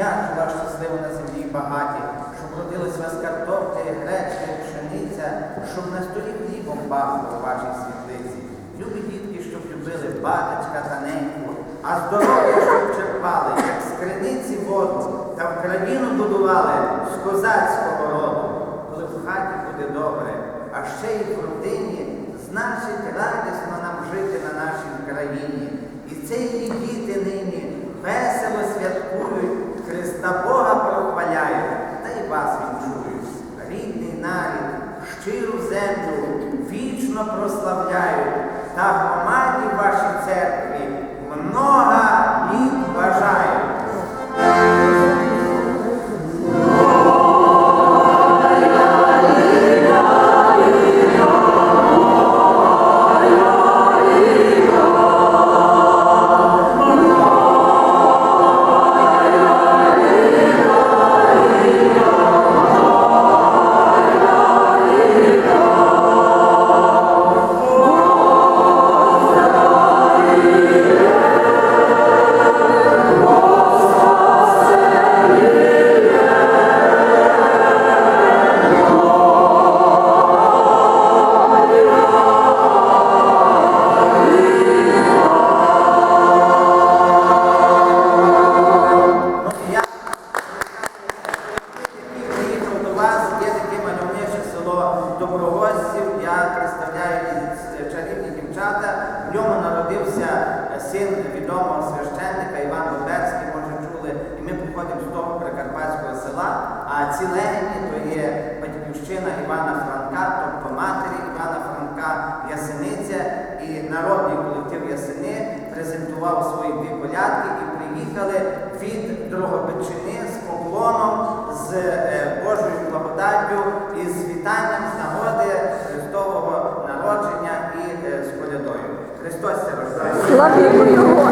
дякую вас щасливо на землі багаті, щоб родились вас картоплі, гречка, і пшениця, щоб на столі хлібом пахло у вашій світлиці. Любі дітки, щоб любили батечка та неньку, а здоров'я, щоб черпали, як з криниці воду, та в країну будували з козацького роду. Коли в хаті буде добре, а ще й в родині, значить радісно нам жити на нашій країні. І це її діти нині весело святкують, Христа Бога прохваляють, та й вас вінчують. Рідний нарід, щиру землю вічно прославляють, Доброгостів. Я представляю чарівні дівчата. В ньому народився син відомого священника Іван Боберський, може чули. І ми походимо з того прикарпатського села. А ці легені то є батьківщина Івана Франка, тобто матері Івана Франка, Ясениця. І народний колектив Ясени презентував свої дві колядки і приїхали від Дрогобичини з поклоном, з Христос це рождає. Славімо його!